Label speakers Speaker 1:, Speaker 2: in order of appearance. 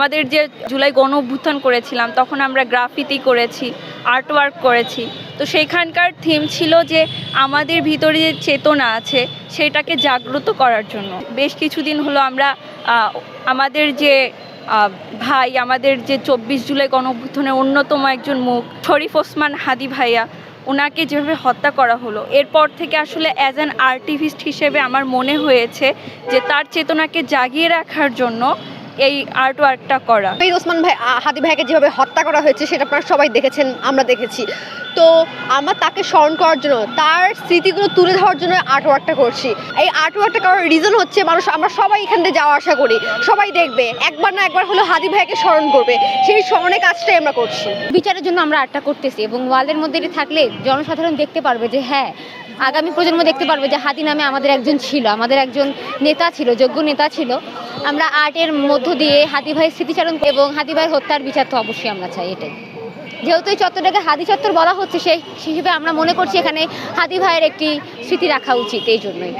Speaker 1: আমাদের যে জুলাই গণ অভ্যুত্থান করেছিলাম, তখন আমরা গ্রাফিতি করেছি আর্ট ওয়ার্ক করেছি। তো সেইখানকার থিম ছিল যে আমাদের ভিতরে যে চেতনা আছে, সেটাকে জাগ্রত করার জন্য। বেশ কিছুদিন হলো আমরা আমাদের যে ভাই, আমাদের যে চব্বিশ জুলাই গণ অভ্যুত্থানের অন্যতম একজন মুখ, শরীফ ওসমান হাদি ভাইয়া, ওনাকে যেভাবে হত্যা করা হলো, এরপর থেকে আসলে অ্যাজ অ্যান আর্টিভিস্ট হিসেবে আমার মনে হয়েছে যে তার চেতনাকে জাগিয়ে রাখার জন্য এই আর্ট ওয়ার্কটা করা।
Speaker 2: এই ওসমান ভাই হাদি ভাইকে যেভাবে হত্যা করা হয়েছে সেটা আপনারা সবাই দেখেছেন আমরা দেখেছি। তো আমরা তাকে স্মরণ করার জন্য তার স্মৃতিগুলো তুলে ধরার জন্য আর্ট ওয়ার্কটা করছি। এই আর্ট ওয়ার্কটা করার রিজন হচ্ছে মানুষ আমরা সবাই এখান থেকে যাওয়া আসা করি। সবাই দেখবে একবার না একবার হলো হাদি ভাইকে স্মরণ করবে। সেই স্মরণের কাজটাই আমরা করছি।
Speaker 3: বিচারের জন্য আমরা আর্টটা করতেছি এবং ওয়ালের মধ্যে এটি থাকলে জনসাধারণ দেখতে পারবে যে হ্যাঁ আগামী প্রজন্ম দেখতে পারবে যে হাদি নামে আমাদের একজন ছিল আমাদের একজন নেতা ছিল যোগ্য নেতা ছিল। আমরা আর্টের মধ্য দিয়ে হাদি ভাইয়ের স্মৃতিচারণ এবং হাদি ভাইয়ের হত্যার বিচার তো অবশ্যই আমরা চাই, এটাই। যেহেতু এই চত্বরটাকে হাতি চত্বর বলা হচ্ছে, সেই হিসেবে আমরা মনে করছি এখানে হাতি ভাইয়ের একটি স্মৃতি রাখা উচিত, এই জন্যই।